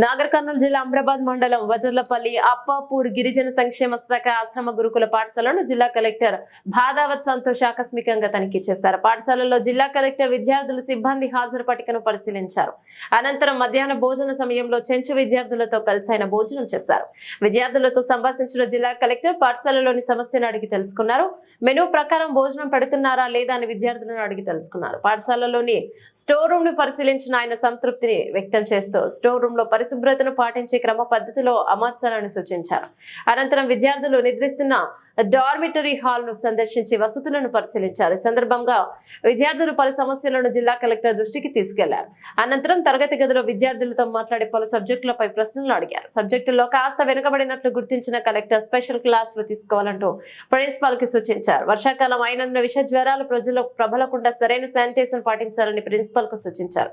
నాగర్ కర్నూలు జిల్లా అమ్రాబాద్ మండలం వజర్లపల్లి అప్పాపూర్ గిరిజన సంక్షేమ శాఖ ఆశ్రమ గురుకుల పాఠశాలను జిల్లా కలెక్టర్ భాదావత్ సంతోష్ ఆకస్మికంగా తనిఖీ చేశారు. పాఠశాలలో జిల్లా కలెక్టర్ విద్యార్థులు సిబ్బంది హాజరు పట్టికను పరిశీలించారు. అనంతరం మధ్యాహ్న భోజన సమయంలో చెంచు విద్యార్థులతో కలిసి ఆయన భోజనం చేశారు. విద్యార్థులతో సంభాషించిన జిల్లా కలెక్టర్ పాఠశాలలోని సమస్యను అడిగి తెలుసుకున్నారు. మెనూ ప్రకారం భోజనం పెడుతున్నారా లేదా అని విద్యార్థులను అడిగి తెలుసుకున్నారు. పాఠశాలలోని స్టోర్ రూమ్ను పరిశీలించిన ఆయన సంతృప్తిని వ్యక్తం చేస్తూ స్టోర్ రూమ్లో పరిశుభ్రతను పాటించే క్రమ పద్ధతిలో అమర్చాలని సూచించారు. అనంతరం విద్యార్థులు నిద్రిస్తున్న డార్మిటరీ హాల్ను సందర్శించి వసతులను పరిశీలించారు. ఈ సందర్భంగా విద్యార్థులు పలు సమస్యలను జిల్లా కలెక్టర్ దృష్టికి తీసుకెళ్ళారు. అనంతరం తరగతి గదిలో విద్యార్థులతో మాట్లాడి పలు సబ్జెక్టులపై ప్రశ్నలు అడిగారు. సబ్జెక్టుల్లో కాస్త వెనుకబడినట్లు గుర్తించిన కలెక్టర్ స్పెషల్ క్లాసులు తీసుకోవాలంటూ ప్రిన్సిపాల్కి సూచించారు. వర్షాకాలం అయినందున విష జ్వరాలు ప్రజలకు ప్రబలకుండా సరైన శానిటైజేషన్ పాటించాలని ప్రిన్సిపాల్కు సూచించారు.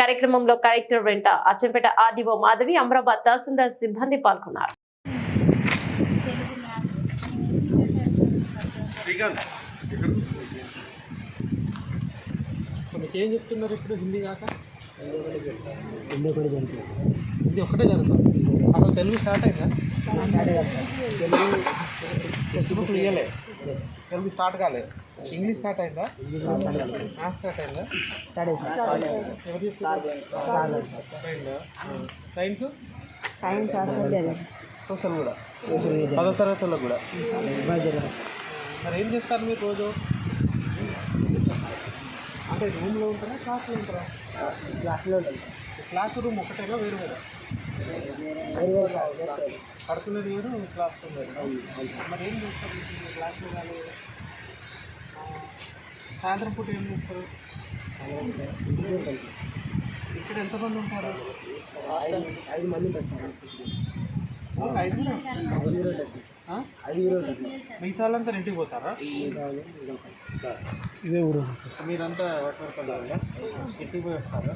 కార్యక్రమంలో కలెక్టర్ వెంట అచ్చంపేట ఆర్డీఓ మాధవి అమరాబాద్ తహసీల్దార్ సిబ్బంది పాల్గొన్నారు. ఏం చెప్తున్నారు ఇప్పుడు హిందీ కాక? హిందీ ఒకటి జరుగుతుంది. హిందీ ఒక్కటే జరుగుతుంది. అసలు తెలుగు స్టార్ట్ అయిందా? తెలుగు తెలుగు స్టార్ట్ కాలేదు ఇంగ్లీష్ స్టార్ట్ అయిందా? మ్యాథ్స్ స్టార్ట్ అయిందా? సైన్స్? సైన్స్ సోషల్ కూడా? పదో తరగతుల్లో కూడా? మరి ఏం చేస్తారు మీరు రోజు? అంటే రూమ్లో ఉంటారా క్లాస్లో ఉంటారా? క్లాసులో ఉంటుంది క్లాస్ రూమ్ ఒకటేగా వేరు వేరు? పడుకునేది వేరు క్లాస్ రూమ్ వేరు. మరి ఏం చేస్తారు క్లాస్లో కానీ? సాయంత్రం పూట ఏం చేస్తారు? ఇక్కడ ఎంతమంది ఉంటారు? ఐదు మంది మిగతా వాళ్ళంతా ఇంటికి పోతారా? ఇదే ఊరు. మీరంతా వర్క్ ఇంటికి పోయి వస్తారా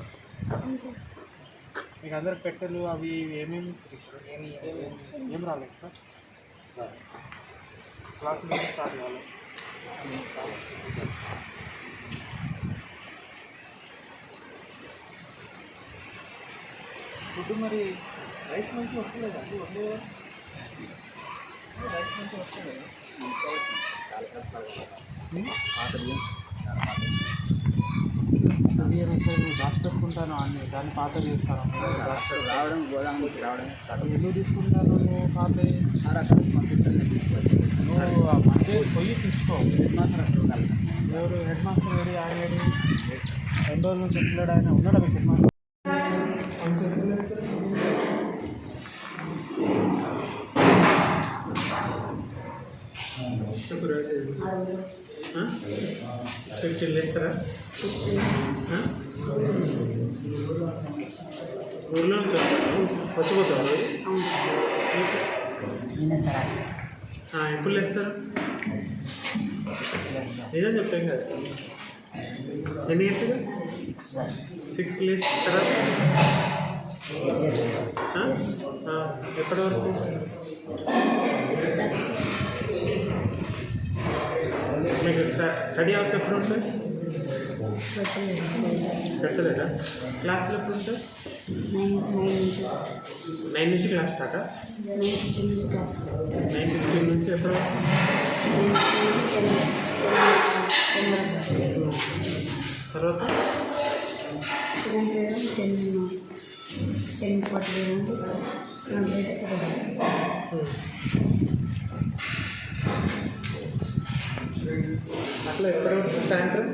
మీకు అందరికి పెట్టెలు అవి ఏమేమి ఏమి ఏం రాలేదు సార్ క్లాసులు స్టార్ట్ కావాలి ఫుడ్ మరి రైస్ మంచి వస్తలేదా? అండి వండే రైస్ మంచి వస్తలేదా? అది నేను దాచి దాచిపెట్టుకుంటాను అన్ని దాన్ని పాత చేస్తాను. రావడం గోదాం రావడం ఎందుకు తీసుకుంటాను? నువ్వు పాత నువ్వు ఆ మండే పొయ్యి తీసుకో. ఎవరు హెడ్ మాస్టర్ ఏడి. ఆయన రెండు రోజుల నుంచి ఎట్లేడు ఆయన ఉన్నాడు మీకు head master? Thank you. Fifteen వేస్తారా? ఊర్లో వచ్చిపోతారు ఎప్పుడు వేస్తారు ఏదో చెప్పాం కదా. ఎన్ని గంటలు సిక్స్ లేస్తారా ఎప్పటి వరకు? మీకు స్టడీ అవర్స్ ఎప్పుడు ఉంటాయి? పెట్టలేదా క్లాసులు ఎప్పుడు ఉంటాయి? నైన్ నుంచి క్లాస్ స్టార్టా? నైన్ ఫిఫ్టీన్ నుంచి ఎప్పుడు? తర్వాత? టెన్ టెన్ ఫార్టీ అట్లా ఎప్పటి వరకు సాయంత్రం